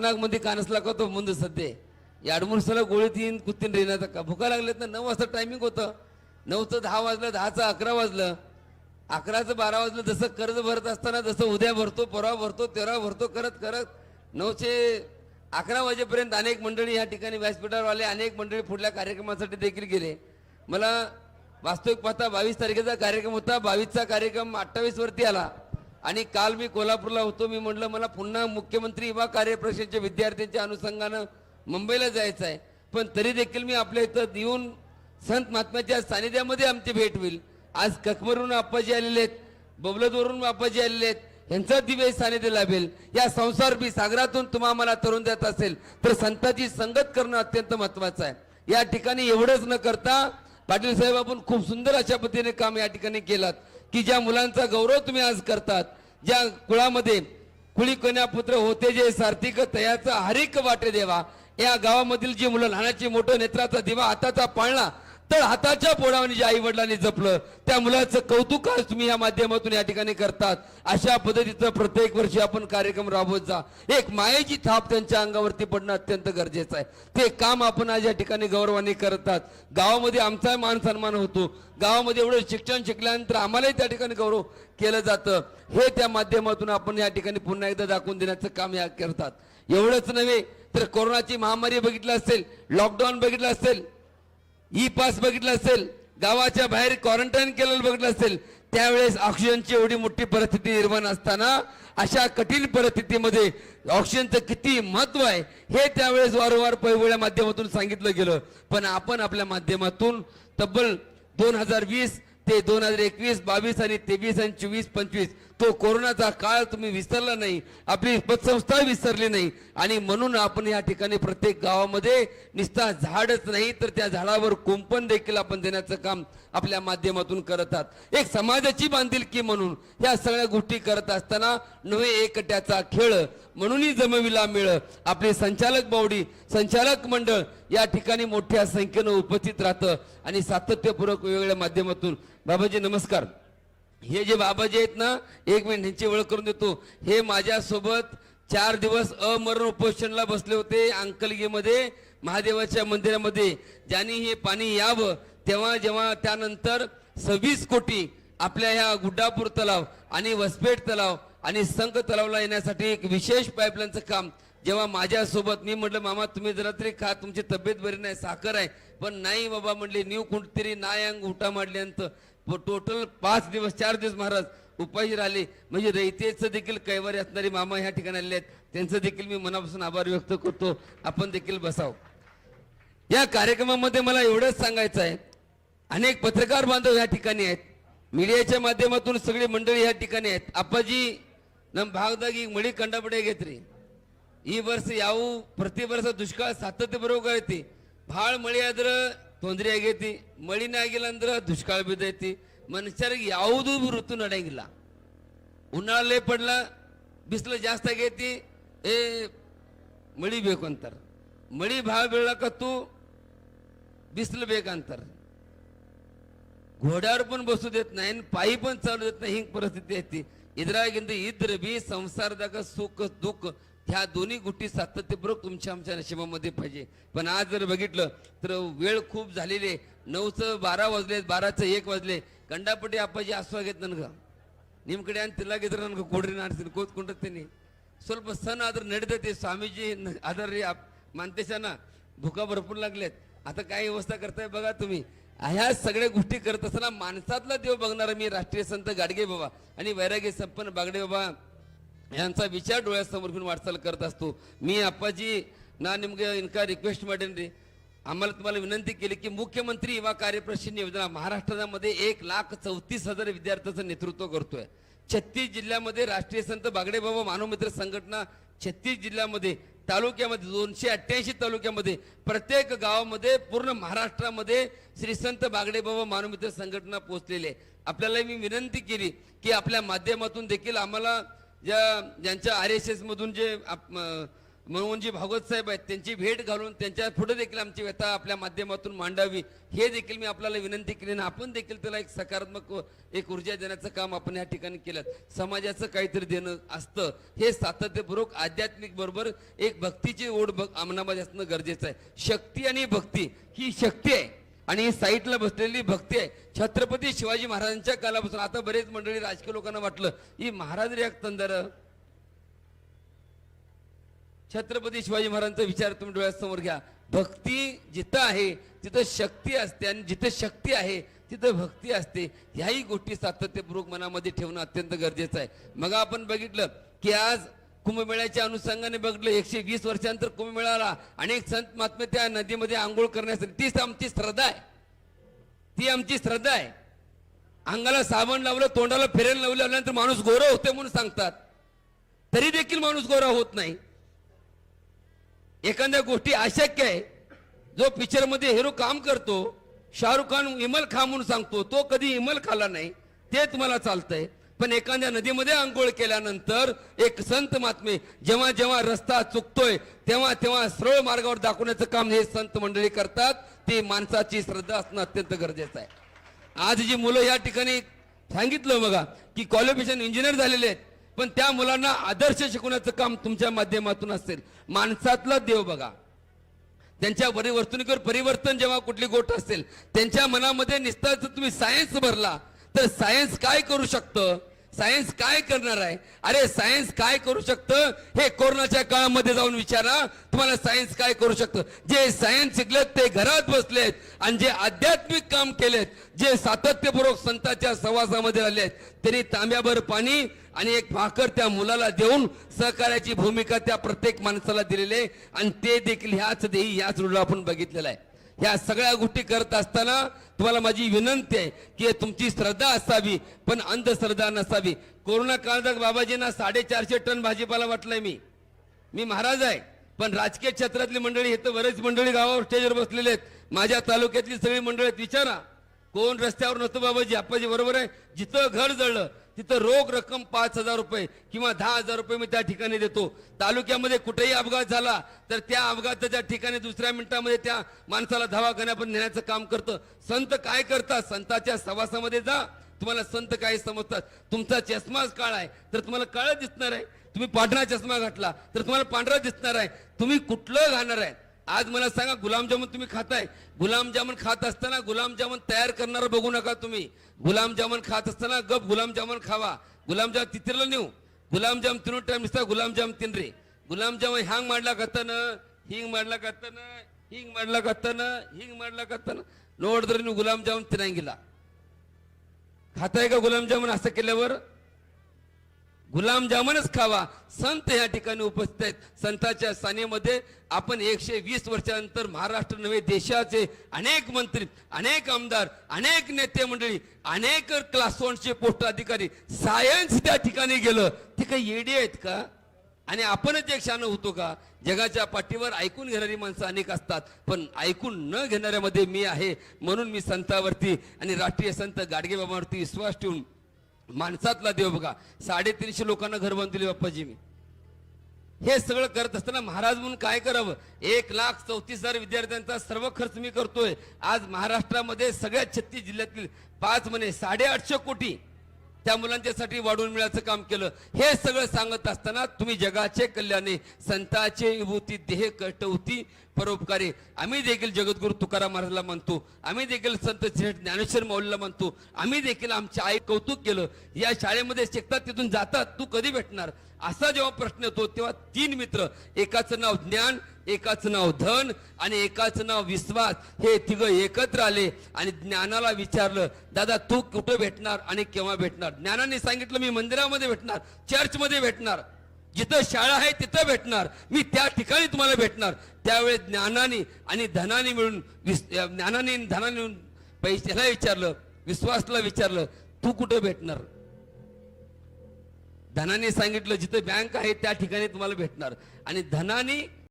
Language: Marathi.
ನಾಲ್ಕು कानस लागतो ಮುಂದೆ मुंद सध्ये. ಮೂರು गोळीत येईन कुत्तीन ಕೂತೀನಿ ರೀ का भुका लागले ना. नऊ वाजता टायमिंग होतं. नऊचं दहा वाजलं दहाचं अकरा वाजलं. अकराचं बारा वाजलं जसं कर्ज भरत असताना जसं उद्या भरतो परवा भरतो तेरा भरतो करत करत नऊशे अकरा वाजेपर्यंत अनेक मंडळी या ठिकाणी व्यासपीठावर आले अनेक मंडळी पुढल्या कार्यक्रमासाठी देखील गेले. मला वास्तविक पाहता बावीस तारखेचा कार्यक्रम होता. बावीसचा कार्यक्रम अठ्ठावीसवरती आला. आणि काल मी कोल्हापूरला होतो मी म्हटलं मला पुन्हा मुख्यमंत्री युवा कार्यप्रशिक्षणच्या विद्यार्थ्यांच्या अनुषंगानं मुंबईला जायचं आहे. पण तरी देखील मी आपल्या इथं येऊन संत महात्म्याच्या सानिध्यामध्ये आमची भेट होईल. आज ककमरून आप्पाजी आलेले आहेत बबलदवरून आप्पाजी आलेले आहेत यांचा दिव्य सानिध्य लाभेल. या संसार बी सागरातून तुम्हा मला तरुण देत असेल तर संतांची संगत करणं अत्यंत महत्वाचं आहे. या ठिकाणी एवढंच न करता पाटील साहेब आपण खूप सुंदर अशा पद्धतीने काम या ठिकाणी केलात. की ज्या मुलांचा गौरव तुम्ही आज करतात ज्या कुळामध्ये कुळी कन्या पुत्र होते जे सार्थिक तयाचा हरिक वाटे देवा या गावामधील जी मुलं लहानाची मोठं नेत्राचा दिवा हाताचा पाळणा तर हाताच्या पोडावाने जे आई वडिलांनी जपलं त्या मुलाचं कौतुक आज तुम्ही या माध्यमातून या ठिकाणी करतात. अशा पद्धतीचं प्रत्येक वर्षी आपण कार्यक्रम राबवत जा. एक मायेची थाप त्यांच्या अंगावरती पडणं अत्यंत गरजेचं आहे. ते काम आपण आज या ठिकाणी गौरवाने करतात. गावामध्ये आमचा मान सन्मान होतो. गावामध्ये एवढं शिक्षण शिकल्यानंतर आम्हालाही त्या ठिकाणी गौरव केलं जातं. हे त्या माध्यमातून आपण या ठिकाणी पुन्हा एकदा दाखवून देण्याचं काम या करतात. एवढंच नव्हे तर कोरोनाची महामारी बघितलं असेल लॉकडाऊन बघितलं असेल ई पास बघितलं असेल गावाच्या बाहेर क्वारंटाईन केलेलं बघितलं असेल त्यावेळेस ऑक्सिजनची एवढी मोठी परिस्थिती निर्माण असताना अशा कठीण परिस्थितीमध्ये ऑक्सिजनचं किती महत्त्व आहे हे त्यावेळेस वारंवार पैवळ्या माध्यमातून सांगितलं गेलं. पण आपण आपल्या माध्यमातून तब्बल दोन हजार वीस ते दोन हजार एकवीस बावीस आणि तेवीस आणि चोवीस पंचवीस तो कोरोनाचा काळ तुम्ही विसरला नाही आपली पतसंस्था विसरली नाही. आणि म्हणून आपण या ठिकाणी प्रत्येक गावामध्ये निस्ता झाडच नाही तर त्या झाडावर कुंपण देखील आपण देण्याचं काम आपल्या माध्यमातून करत आहात. एक समाजाची बांधिलकी म्हणून या सगळ्या गोष्टी करत असताना नव्हे एकट्याचा खेळ म्हणूनही जमविला मिळ. आपले संचालक बावडी संचालक मंडळ या ठिकाणी मोठ्या संख्येनं उपस्थित राहतं आणि सातत्यपूर्वक वेगवेगळ्या माध्यमातून. बाबाजी नमस्कार. हे जे बाबाजी आहेत ना एक मिनिट ह्यांची ओळख करून देतो. हे माझ्यासोबत चार दिवस अमरण उपोषणला बसले होते अंकलगीमध्ये महादेवाच्या मंदिरामध्ये. ज्यांनी हे पाणी यावं तेव्हा जेव्हा त्यानंतर सव्वीस कोटी आपल्या ह्या गुड्डापूर तलाव आणि वसपेठ तलाव आणि संघ तलावला येण्यासाठी एक विशेष पाईपलाईनचं काम. जेव्हा माझ्यासोबत मी म्हटलं मामा तुम्ही जरा तरी खा तुमची तब्येत बरी नाही साखर आहे. पण नाही बाबा म्हणले न्यू कुठतरी नाय अंग उठा मांडल्यानंतर. टोटल पाच दिवस चार दिवस महाराज उपाशी राहिले. म्हणजे रयतेचं देखील कैवारी असणारे मामा ह्या ठिकाणी आले आहेत. त्यांचं देखील मी मनापासून आभार व्यक्त करतो. आपण देखील बसाव. या कार्यक्रमामध्ये मला एवढंच सांगायचं आहे. अनेक पत्रकार बांधव या ठिकाणी आहेत. मीडियाच्या माध्यमातून सगळी मंडळी या ठिकाणी आहेत. आपाजी नम भागदागी मळी कंडापडे घेतली ही वर्ष याऊ प्रतिवर्ष दुष्काळ सातत्य बरोबर येते. भाळ मळी आद्र ತೊಂದರೆ ಆಗೈತಿ, ಮಳಿನ ಆಗಿಲ್ಲ ಅಂದ್ರೆ ದುಷ್ಕಾಳ ಬಿದ್ದೈತಿ. ಮನುಷ್ಯರಿಗೆ ಯಾವುದೂ ಋತು ನಡೆಯಂಗಿಲ್ಲ. ಉನ್ನಾಳೆ ಪಡ್ಲ, ಬಿಸಿಲು ಜಾಸ್ತಿ ಆಗೈತಿ, ಏ, ಮಳಿ ಬೇಕು ಅಂತಾರ. ಮಳಿ ಭಾಳ ಬೀಳಕತ್ತು, ಬಿಸಿಲು ಬೇಕಂತಾರೆ. ಗೋಡಾರ್ ಪನ್ ಬಸುದೈತ್ ನಾ, ಏನು ಪಾಯಿಪನ್ ಚಾಲು ನಾ, ಹಿಂಗೆ ಪರಿಸ್ಥಿತಿ ಐತಿ. ಇದ್ರಾಗಿಂದ ಇದ್ರ ಬಿ ಸಂಸಾರದಾಗ ಸುಖ, ದುಃಖ ह्या दोन्ही गोष्टी सातत्यपूर्वक तुमच्या आमच्या नशिबामध्ये पाहिजे. पण आज जर बघितलं तर वेळ खूप झालेली आहे. नऊचं बारा वाजले बाराचं एक वाजले. कंडापटी आपाजी आस्वा घेत नन निमकडे आणि तिला घेत नन कोडरी नाडतील कोत कोणतं त्यांनी? स्वल्प सण आदर नडत ते स्वामीजी आदर मानतेशांना भुका भरपूर लागल्यात आता काय व्यवस्था करताय बघा तुम्ही. ह्या सगळ्या गोष्टी करत असताना माणसातला देव बघणार मी राष्ट्रीय संत गाडगे बाबा आणि वैरागी संपन्न बागडे बाबा. यांचा विचार डोळ्यासमोर घेऊन वाटचाल करत असतो. मी अप्पाजी ना निमगे इनका रिक्वेस्ट मॅडम रे आम्हाला तुम्हाला विनंती केली की मुख्यमंत्री युवा कार्यप्रशिक्षण योजना महाराष्ट्रामध्ये एक लाख चौतीस हजार विद्यार्थ्यांचं नेतृत्व करतोय. छत्तीस जिल्ह्यामध्ये राष्ट्रीय संत बागडेबाबा मानवमित्र संघटना छत्तीस जिल्ह्यामध्ये तालुक्यामध्ये दोनशे अठ्ठ्याऐंशी तालुक्यामध्ये प्रत्येक गावामध्ये पूर्ण महाराष्ट्रामध्ये श्री संत बागडेबाबा मानवमित्र संघटना पोहोचलेली आहे. आपल्याला मी विनंती केली की आपल्या माध्यमातून देखील आम्हाला ज्या ज्यांच्या आर एस एसमधून जे आप- अं, भागवत साहेब आहेत त्यांची भेट घालून त्यांच्या पुढे देखील आमची व्यथा आपल्या माध्यमातून मांडावी. हे देखील मी आपल्याला विनंती केली आणि आपण देखील त्याला एक सकारात्मक व एक ऊर्जा देण्याचं काम आपण या ठिकाणी केलं. समाजाचं काहीतरी देणं असतं. हे सातत्यपूर्वक आध्यात्मिक बरोबर एक भक्तीची ओढ बघ मनामध्ये असणं गरजेचं आहे. शक्ती आणि भक्ती ही शक्ती आहे. आणि साईटला बसलेली भक्ती आहे. छत्रपती शिवाजी महाराजांच्या कालापासून. आता बरेच मंडळी राजकीय लोकांना वाटलं ही महाराज रे तंदर छत्रपती शिवाजी महाराजांचा विचार तुम्ही डोळ्यासमोर घ्या. भक्ती जिथं आहे तिथं शक्ती असते आणि जिथं शक्ती आहे तिथं भक्ती असते. ह्याही गोष्टी सातत्यपूर्वक मनामध्ये ठेवणं अत्यंत गरजेचं आहे. मग आपण बघितलं की आज कुंभमेळ्याच्या अनुषंगाने बघितलं एकशे वीस वर्षानंतर कुंभमेळाला अनेक संत महात्मे त्या नदीमध्ये आंघोळ करण्यासाठी तीच आमची श्रद्धा आहे. ती आमची श्रद्धा आहे. अंगाला साबण लावलं तोंडाला फिरेल लावल्यानंतर माणूस गोरा होते म्हणून सांगतात. तरी देखील माणूस गोरा होत नाही. एखाद्या गोष्टी अशक्य आहे जो पिक्चरमध्ये हिरो काम करतो शाहरुख खान इमल खा म्हणून सांगतो तो कधी इमल खाला नाही ते तुम्हाला चालतंय. पण एखाद्या नदीमध्ये आंघोळ केल्यानंतर एक संत महात्मे जेव्हा जेव्हा रस्ता चुकतोय तेव्हा तेव्हा सरळ मार्गावर दाखवण्याचं काम हे संत मंडळी करतात. ती माणसाची श्रद्धा असणं अत्यंत गरजेचं आहे. आज जी मुलं या ठिकाणी सांगितलं बघा की क्वालिफिकेशन इंजिनियर झालेले आहेत पण त्या मुलांना आदर्श शिकवण्याचं काम तुमच्या माध्यमातून असेल. माणसातला देव बघा. त्यांच्या वर्तणुकीवर परिवर्तन जेव्हा कुठली गोष्ट असेल त्यांच्या मनामध्ये निस्ताच तुम्ही सायन्स भरला तर सायन्स काय करू शकतं? सायन्स काय करणार आहे? अरे सायन्स काय करू शकतं? हे कोरोनाच्या काळामध्ये जाऊन विचारा. तुम्हाला सायन्स काय करू शकतं? जे सायन्स शिकलेत ते घरात बसलेत आणि जे आध्यात्मिक काम केलेत जे सातत्यपूर्वक संतांच्या सहवासामध्ये आले आहेत त्यांनी तांब्याभर पाणी आणि एक भाकर त्या मुलाला देऊन सहकार्याची भूमिका त्या प्रत्येक माणसाला दिलेली आहे. आणि ते देखील ह्याच देही ह्याच रोडला आपण बघितलेलं आहे. ह्या सगळ्या गोष्टी करत असताना तुम्हाला माझी विनंती आहे की तुमची श्रद्धा असावी पण अंधश्रद्धा नसावी. कोरोना काळात बाबाजींना साडेचारशे टन भाजीपाला वाटलाय मी. मी महाराज आहे पण राजकीय क्षेत्रातली मंडळी इथं बरेच मंडळी गावावर स्टेजवर बसलेले आहेत. माझ्या तालुक्यातली सगळी मंडळी आहेत विचारा. कोण रस्त्यावर नव्हतं बाबाजी आप्पाजी बरोबर आहे. जिथं घर जळलं तिथं रोख रक्कम पाच हजार रुपये किंवा दहा हजार रुपये मी त्या ठिकाणी देतो. तालुक्यामध्ये कुठेही अपघात झाला तर त्या अपघाताच्या ठिकाणी दुसऱ्या मिनिटामध्ये त्या माणसाला दवाखान्यापर्यंत नेण्याचं काम करतं. संत काय करतात? संताच्या सवासामध्ये जा. तुम्हाला संत काय समजतात? तुमचा चष्माच काळा आहे तर तुम्हाला काळं दिसणार आहे. तुम्ही पांढरा चष्मा घातला तर तुम्हाला पांढरा दिसणार आहे. तुम्ही कुठलं घालणार आहे? आज मला सांगा गुलाबजामुन तुम्ही खाताय गुलाबजामुन खात असताना गुलाबजामुन तयार करणार बघू नका तुम्ही गुलाबजामुन खात असताना गप गुलाबजामुन खावा गुलाबजाम तिथिरला नेऊ गुलाबजाम तिनू टाइम दिसता गुलाबजाम तिनरे गुलाबजाम ಹ್ಯಾಂಗ್ ಮಾಡ್ಲಾಕತ್ತಾನ ಹಿಂಗ್ ಮಾಡ್ಲಾಕತ್ತಾನ ಹಿಂಗ್ ಮಾಡ್ಲಾಕತ್ತಾನ ಹಿಂಗ್ ಮಾಡ್ಲಾಕತ್ತಾನ ನೋಡಿದ್ರೆ ನೀವು ಗುಲಾಬ್ ಜಾಮೂನ್ ತಿನ್ನಂಗಿಲ್ಲ खाताय का गुलाबजामुन असं केल्यावर गुलाबजामुनच खावा. संत या ठिकाणी उपस्थित आहेत. संतांच्या सानेमध्ये आपण एकशे वीस वर्षानंतर महाराष्ट्र नव्हे देशाचे अनेक मंत्री अनेक आमदार अनेक नेते मंडळी अनेक क्लास वनचे पोस्ट अधिकारी सायन्स त्या ठिकाणी गेलं. ते काही येडी आहेत का? आणि आपणच एक शान होतो का? जगाच्या पाठीवर ऐकून घेणारी माणसं अनेक असतात. पण ऐकून न घेणाऱ्यामध्ये मी आहे. म्हणून मी संतावरती आणि राष्ट्रीय संत गाडगेबाबांवरती विश्वास ठेवून माणसातला देव बघा. साडेतीनशे लोकांना घर बांधले बाप्पाजी मी. हे सगळं करत असताना महाराज म्हणून काय करावं? एक लाख चौतीस हजार विद्यार्थ्यांचा सर्व खर्च मी करतोय. आज महाराष्ट्रामध्ये सगळ्या छत्तीस जिल्ह्यातील पाच म्हणे साडेआठशे कोटी त्या मुलांच्यासाठी वाढवून मिळायचं काम केलं. हे सगळं सांगत असताना तुम्ही जगाचे कल्याणे संताचे विभूती देह कष्ट होती परोपकारी. आम्ही देखील जगद्गुरु तुकाराम महाराजला म्हणतो. आम्ही देखील संत श्रेष्ठ ज्ञानेश्वर मौलीला म्हणतो. आम्ही देखील आमच्या आई कौतुक केलं. या शाळेमध्ये शिकतात तिथून जातात तू कधी भेटणार? असा जेव्हा प्रश्न येतो तेव्हा तीन मित्र एकाचं नाव ज्ञान एकाचं नाव धन आणि एकाचं नाव विश्वास हे तिघं एकत्र आले आणि ज्ञानाला विचारलं दादा तू कुठं भेटणार आणि केव्हा भेटणार? ज्ञानाने सांगितलं मी मंदिरामध्ये भेटणार चर्चमध्ये भेटणार जिथं शाळा आहे तिथं भेटणार मी त्या ठिकाणी तुम्हाला भेटणार. त्यावेळेस ज्ञानाने आणि धनाने मिळून विस- ज्ञानाने धनाने मिळून पैशाला विचारलं विश्वासला विचारलं तू कुठं भेटणार? धनाने सांगितलं जिथं बँक आहे त्या ठिकाणी तुम्हाला भेटणार. आणि धनाने